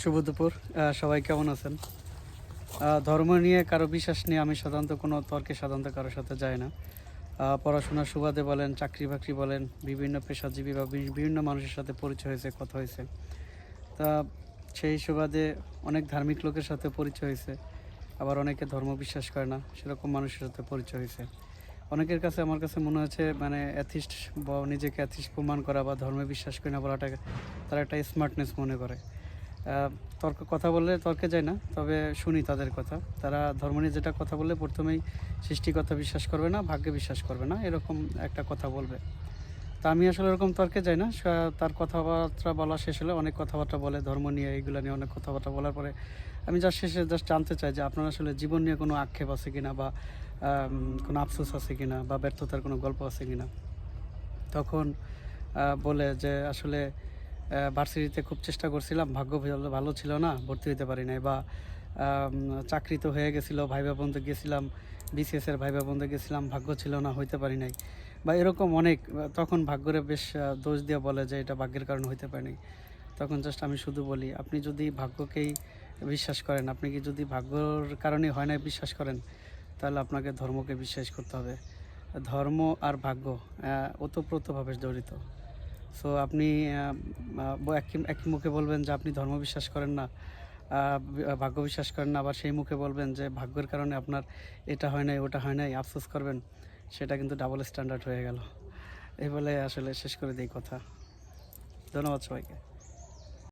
শুভ দুপুর। সবাই কেমন আছেন? ধর্ম নিয়ে কারও বিশ্বাস নিয়ে আমি সাধারণত কোনো তর্কে সাধারণত কারোর সাথে যাই না। পড়াশোনার সুবাদে বলেন চাকরি বাকরি বলেন, বিভিন্ন পেশাজীবী বা বিভিন্ন মানুষের সাথে পরিচয় হয়েছে, কথা হয়েছে। তা সেই সুবাদে অনেক ধার্মিক লোকের সাথে পরিচয় হয়েছে, আবার অনেকে ধর্ম বিশ্বাস করে না, সেরকম মানুষের সাথে পরিচয় হয়েছে। অনেকের কাছে আমার কাছে মনে হচ্ছে মানে অ্যাথিস্ট বা নিজেকে অ্যাথিস্ট প্রমাণ করা বা ধর্মে বিশ্বাস করে না বলাটাকে তারা একটা স্মার্টনেস মনে করে। তর্ক, কথা বললে তর্কে যায় না, তবে শুনি তাদের কথা। তারা ধর্ম নিয়ে যেটা কথা বললে প্রথমেই সৃষ্টিকর্তা বিশ্বাস করবে না, ভাগ্যে বিশ্বাস করবে না, এরকম একটা কথা বলবে। তা আমি আসলে এরকম তর্কে যাই না তার কথাবার্তা বলা শেষ হলে অনেক কথাবার্তা বলে, ধর্ম নিয়ে এইগুলো নিয়ে অনেক কথাবার্তা বলার পরে আমি জাস্ট শেষে জাস্ট জানতে চাই যে আপনার আসলে জীবন নিয়ে কোনো আক্ষেপ আছে কিনা বা কোনো আফসোস আছে কিনা বা ব্যর্থতার কোনো গল্প আছে কিনা? তখন বলে যে আসলে ভার্সিটিতে খুব চেষ্টা করছিলাম। ভাগ্য ভালো- ছিল না, ভর্তি হতে পারি নাই বা চাকরি তো হয়ে গেছিল, ভাইবা বন্ধু গেছিলাম বিসিএস এর ভাইবা বন্ধু গেছিলাম, ভাগ্য ছিল না, হইতে পারি নাই। বা এরকম অনেক, তখন ভাগ্যরে বেশ দোষ দিয়ে বলে যে এটা ভাগ্যের কারণে হইতে পারেনি তখন জাস্ট আমি শুধু বলি, আপনি যদি ভাগ্যকেই বিশ্বাস করেন, আপনি কি যদি ভাগ্যর কারণে হয় না বিশ্বাস করেন, তাহলে আপনাকে ধর্মকে বিশ্বাস করতে হবে। ধর্ম আর ভাগ্য ওতপ্রোতভাবে জড়িত। সো আপনি একই মুখে বলবেন যে আপনি ধর্ম বিশ্বাস করেন না। ভাগ্য বিশ্বাস করেন না, আবার সেই মুখে বলবেন যে ভাগ্যের কারণে আপনার এটা হয় নাই, ওটা হয় নাই, আফসোস করবেন। সেটা কিন্তু ডাবল স্ট্যান্ডার্ড হয়ে গেল। এই বলে আসলে শেষ করে দিই কথা। ধন্যবাদ সবাইকে।